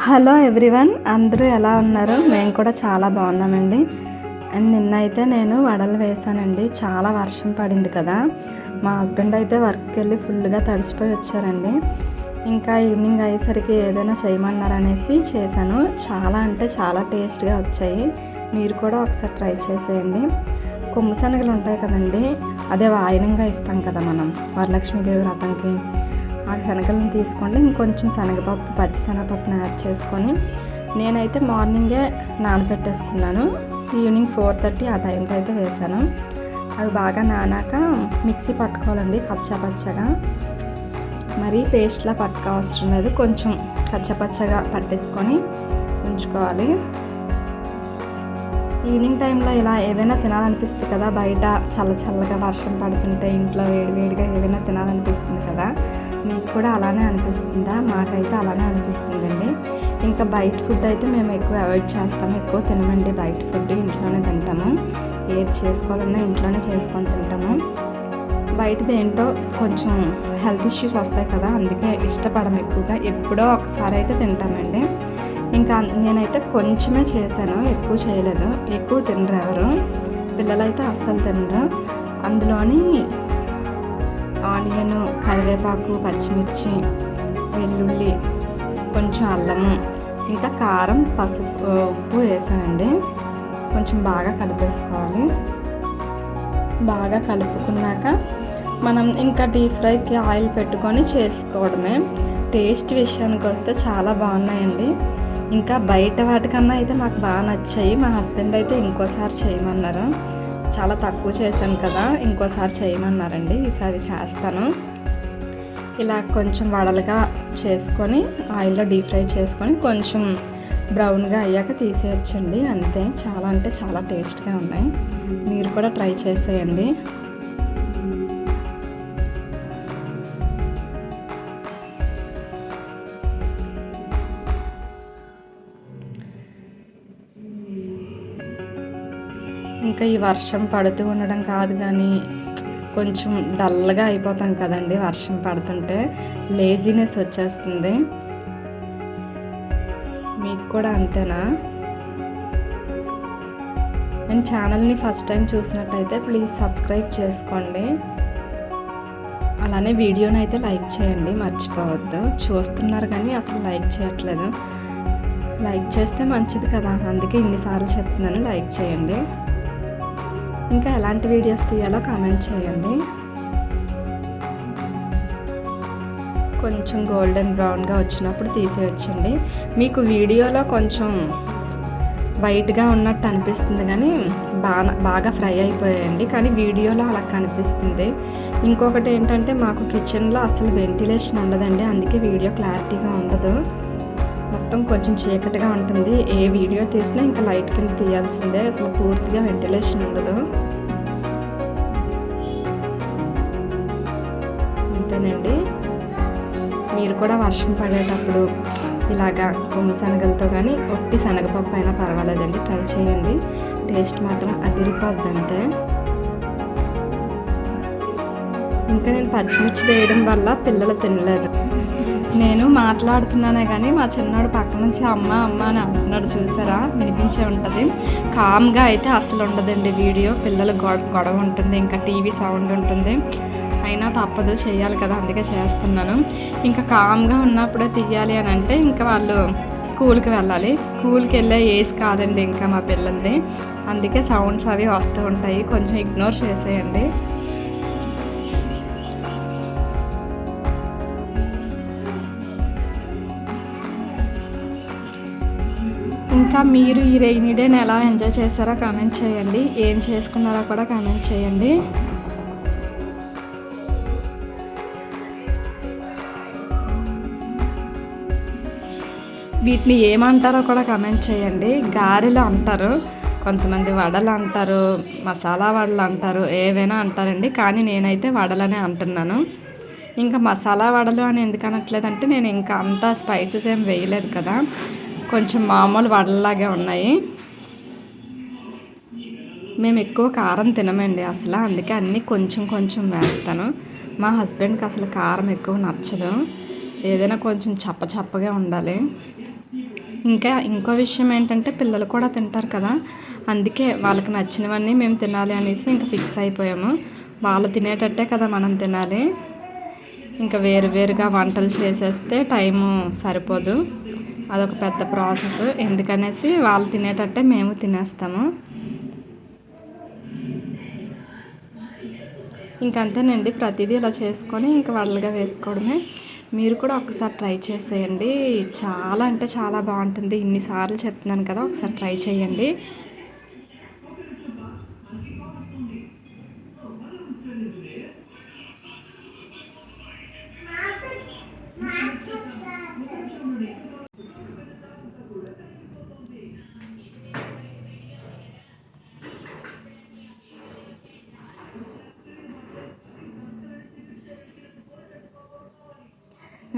Hello everyone అందరూ ఎలా ఉన్నారు? మేము కూడా చాలా బాగున్నామండి. అండ్ నిన్న అయితే నేను వడలు వేసానండి. చాలా వర్షం పడింది కదా. మా హస్బెండ్ అయితే వర్క్కి వెళ్ళి ఫుల్గా తడిసిపోయి వచ్చారండి. ఇంకా ఈవినింగ్ అయ్యేసరికి ఏదైనా చేయమన్నారు అనేసి చేశాను. చాలా అంటే చాలా టేస్ట్గా వచ్చాయి. మీరు కూడా ఒకసారి ట్రై చేసేయండి. కొమ్ము శనగలు ఉంటాయి కదండి అదే వాయినంగా ఇస్తాం కదా మనం. వరలక్ష్మీదేవి వ్రతంకి. ఆ శనగలను తీసుకోండి. ఇంకొంచెం శనగపప్పు పచ్చి శనగపప్పుని యాడ్ చేసుకొని నేనైతే మార్నింగే నానబెట్టేసుకున్నాను. ఈవినింగ్ ఫోర్ థర్టీ ఆ టైంకి అయితే వేసాను అవి బాగా నానాక మిక్సీ పట్టుకోవాలండి కచ్చపచ్చగా మరీ పేస్ట్లా పట్టుకోవసరం లేదు కొంచెం కచ్చపచ్చగా పట్టేసుకొని ఉంచుకోవాలి. ఈవినింగ్ టైంలో ఇలా ఏవైనా తినాలనిపిస్తుంది కదా బయట చల్ల చల్లగా వర్షం పడుతుంటే ఇంట్లో వేడి వేడిగా ఏవైనా తినాలనిపిస్తుంది కదా మీకు కూడా అలానే అనిపిస్తుందా? మాకైతే అలానే అనిపిస్తుందండి. ఇంకా బయట ఫుడ్ అయితే మేము ఎక్కువ అవాయిడ్ చేస్తాము. ఎక్కువ తినమండి బయట ఫుడ్. ఇంట్లోనే తింటాము. ఏది చేసుకోవాలన్నా ఇంట్లోనే చేసుకొని తింటాము. బయటది ఏంటో కొంచెం హెల్త్ ఇష్యూస్ వస్తాయి కదా అందుకే ఇష్టపడం ఎక్కువగా. ఎప్పుడో ఒకసారి అయితే తింటామండి. ఇంకా నేనైతే కొంచెమే చేశాను. ఎక్కువ చేయలేదు. ఎక్కువ తినరు ఎవరు. పిల్లలైతే అస్సలు తినరు. అందులోని ఆనియన్ కరివేపాకు పచ్చిమిర్చి వెల్లుల్లి కొంచెం అల్లము ఇంకా కారం పసుపు ఉప్పు వేసానండి. కొంచెం బాగా కలిపేసుకోవాలి బాగా కలుపుకున్నాక మనం ఇంకా డీప్ ఫ్రైకి ఆయిల్ పెట్టుకొని చేసుకోవడమే. టేస్ట్ విషయానికి వస్తే చాలా బాగున్నాయండి. ఇంకా బయట వాటికన్నా అయితే మాకు బాగా నచ్చాయి. మా హస్బెండ్ అయితే ఇంకోసారి చేయమన్నారు. చాలా తక్కువ చేశాను కదా ఇంకోసారి చేయమన్నారండి ఈసారి చేస్తాను. ఇలా కొంచెం వడలుగా చేసుకొని ఆయిల్లో డీప్ ఫ్రై చేసుకొని కొంచెం బ్రౌన్గా అయ్యాక తీసేయచ్చండి అంతే. చాలా అంటే చాలా టేస్ట్గా ఉన్నాయి. మీరు కూడా ట్రై చేసేయండి. ఇంకా ఈ వర్షం పడుతూ ఉండడం కాదు కానీ కొంచెం డల్గా అయిపోతాం కదండి వర్షం పడుతుంటే. లేజినెస్ వచ్చేస్తుంది. మీకు కూడా అంతేనా? అండ్ ఛానల్ని ఫస్ట్ టైం చూసినట్టయితే ప్లీజ్ సబ్స్క్రైబ్ చేసుకోండి. అలానే వీడియోని అయితే లైక్ చేయండి మర్చిపోవద్దు. చూస్తున్నారు కానీ అసలు లైక్ చేయట్లేదు. లైక్ చేస్తే మంచిది కదా. అందుకే ఇన్నిసార్లు చెప్తున్నాను లైక్ చేయండి. ఇంకా ఎలాంటి వీడియోస్ తీయాలో కామెంట్ చేయండి. కొంచెం గోల్డెన్ బ్రౌన్గా వచ్చినప్పుడు తీసేయచ్చండి. మీకు వీడియోలో కొంచెం వైట్గా ఉన్నట్టు అనిపిస్తుంది కానీ బాగా బాగా ఫ్రై అయిపోయాయండి. కానీ వీడియోలో అలా కనిపిస్తుంది. ఇంకొకటి ఏంటంటే మాకు కిచెన్లో అసలు వెంటిలేషన్ ఉండదండి. అందుకే వీడియో క్లారిటీగా ఉండదు. మొత్తం కొంచెం చీకటిగా ఉంటుంది. ఏ వీడియో తీసినా ఇంకా లైట్ కింద తీయాల్సిందే. అసలు పూర్తిగా వెంటిలేషన్ ఉండదు. అంతేనండి. మీరు కూడా వర్షం పడేటప్పుడు ఇలాగా కొమ్ము శనగలతో కానీ ఒట్టి శనగపప్పు అయినా పర్వాలేదండి. ట్రై చేయండి. టేస్ట్ మాత్రం అదిరిపోద్ది అంతే ఇంకా నేను పచ్చిమిర్చి వేయడం వల్ల పిల్లలు తినలేదు. నేను మాట్లాడుతున్నానే కానీ మా చిన్నాడు పక్క నుంచి అమ్మ అమ్మ అని అంటున్నాడు చూసారా? వినిపించే ఉంటుంది. కామ్గా అయితే అసలు ఉండదండి వీడియో. పిల్లలు గొడవ ఉంటుంది ఇంకా టీవీ సౌండ్ ఉంటుంది. అయినా తప్పదు చేయాలి కదా అందుకే చేస్తున్నాను. ఇంకా కామ్గా ఉన్నప్పుడే తీయాలి అని అంటే ఇంకా వాళ్ళు స్కూల్కి వెళ్ళాలి. స్కూల్కి వెళ్ళే ఏజ్ కాదండి ఇంకా మా పిల్లలది. అందుకే సౌండ్స్ అవి వస్తూ ఉంటాయి. కొంచెం ఇగ్నోర్ చేసేయండి. ఇంకా మీరు ఈ రెయినీ డేని ఎలా ఎంజాయ్ చేశారో కామెంట్ చేయండి. ఏం చేసుకున్నారో కూడా కామెంట్ చేయండి. వీటిని ఏమంటారో కూడా కమెంట్ చేయండి. గారెలు అంటారు కొంతమంది వడలు అంటారు మసాలా వడలు అంటారు ఏవైనా అంటారండి. కానీ నేనైతే వడలనే అంటున్నాను. ఇంకా మసాలా వడలు అని ఎందుకు అనట్లేదంటే నేను ఇంకా అంత స్పైసెస్ ఏం వేయలేదు కదా. కొంచెం మామూలు వడల్లాగే ఉన్నాయి. మేము ఎక్కువ కారం తినమండి అసలు. అందుకే అన్నీ కొంచెం కొంచెం వేస్తాను. మా హస్బెండ్కి అసలు కారం ఎక్కువ నచ్చదు. ఏదైనా కొంచెం చప్ప చప్పగా ఉండాలి. ఇంకా ఇంకో విషయం ఏంటంటే పిల్లలు కూడా తింటారు కదా. అందుకే వాళ్ళకి నచ్చినవన్నీ మేము తినాలి అనేసి ఇంకా ఫిక్స్ అయిపోయాము. వాళ్ళు తినేటట్టే కదా మనం తినాలి. ఇంకా వేరు వేరుగా వంటలు చేసేస్తే టైము సరిపోదు. అదొక పెద్ద ప్రాసెస్. ఎందుకనేసి వాళ్ళు తినేటట్టే మేము తినేస్తాము. ఇంకంతేనండి ప్రతిదీ ఇలా చేసుకొని ఇంకా వడలుగా వేసుకోవడమే. మీరు కూడా ఒకసారి ట్రై చేసేయండి. చాలా అంటే చాలా బాగుంటుంది. ఇన్నిసార్లు చెప్తున్నాను కదా ఒకసారి ట్రై చేయండి.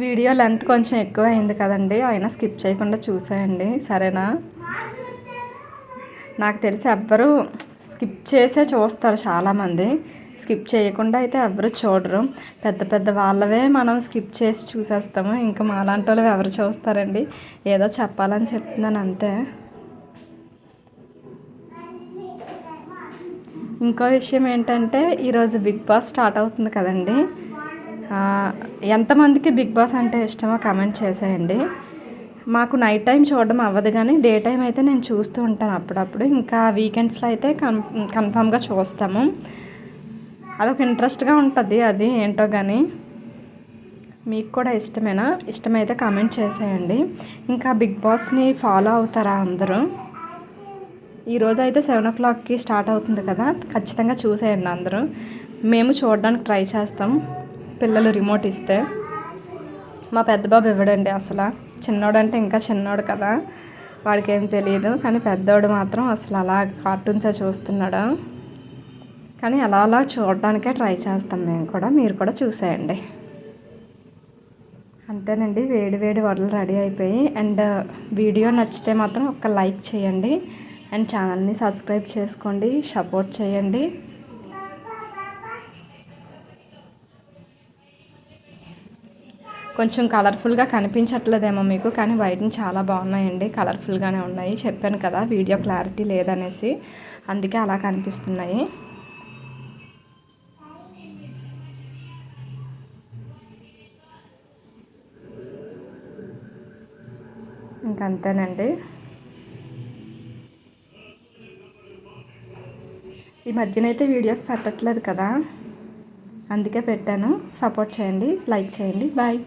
వీడియో లెంత్ కొంచెం ఎక్కువ అయింది కదండి అయినా స్కిప్ చేయకుండా చూసేయండి సరేనా? నాకు తెలిసి ఎవ్వరు స్కిప్ చేసే చూస్తారు చాలామంది. స్కిప్ చేయకుండా అయితే ఎవరు చూడరు. పెద్ద పెద్ద వాళ్ళవే మనం స్కిప్ చేసి చూసేస్తాము. ఇంకా మాలాంటి వాళ్ళు ఎవరు చూస్తారండి? ఏదో చెప్పాలని చెప్తున్నాను అంతే. ఇంకో విషయం ఏంటంటే ఈరోజు బిగ్ బాస్ స్టార్ట్ అవుతుంది కదండి. ఎంతమందికి బిగ్ బాస్ అంటే ఇష్టమో కమెంట్ చేసేయండి. మాకు నైట్ టైం చూడడం అవ్వదు కానీ డే టైం అయితే నేను చూస్తూ ఉంటాను అప్పుడప్పుడు. ఇంకా వీకెండ్స్లో అయితే కన్ కన్ఫామ్గా చూస్తాము. అదొక ఇంట్రెస్ట్గా ఉంటుంది అది ఏంటో కానీ. మీకు కూడా ఇష్టమేనా? ఇష్టమైతే కామెంట్ చేసేయండి. ఇంకా బిగ్ బాస్ని ఫాలో అవుతారా అందరూ? ఈరోజు అయితే సెవెన్ ఓ క్లాక్కి స్టార్ట్ అవుతుంది కదా. ఖచ్చితంగా చూసేయండి అందరూ. మేము చూడడానికి ట్రై చేస్తాం. పిల్లలు రిమోట్ ఇస్తే మా పెద్ద బాబు ఇవ్వడండి అసలు. చిన్నోడంటే ఇంకా చిన్నోడు కదా. వాడికి ఏం తెలియదు కానీ పెద్దోడు మాత్రం అసలు అలా కార్టూన్సే చూస్తున్నాడు. కానీ అలా అలా చూడడానికే ట్రై చేస్తాం మేము కూడా. మీరు కూడా చూసేయండి. అంతేనండి. వేడి వేడి వడలు రెడీ అయిపోయి అండ్ వీడియో నచ్చితే మాత్రం ఒక లైక్ చేయండి. అండ్ ఛానల్ని సబ్స్క్రైబ్ చేసుకోండి. సపోర్ట్ చేయండి. కొంచెం కలర్ఫుల్గా కనిపించట్లేదేమో మీకు కానీ బయటని చాలా బాగున్నాయండి. కలర్ఫుల్గానే ఉన్నాయి. చెప్పాను కదా వీడియో క్లారిటీ లేదనేసి. అందుకే అలా కనిపిస్తున్నాయి. ఇంకంతేనండి. ఈ మధ్యనైతే వీడియోస్ పెట్టట్లేదు కదా అందుకే పెట్టాను. సపోర్ట్ చేయండి లైక్ చేయండి. బాయ్.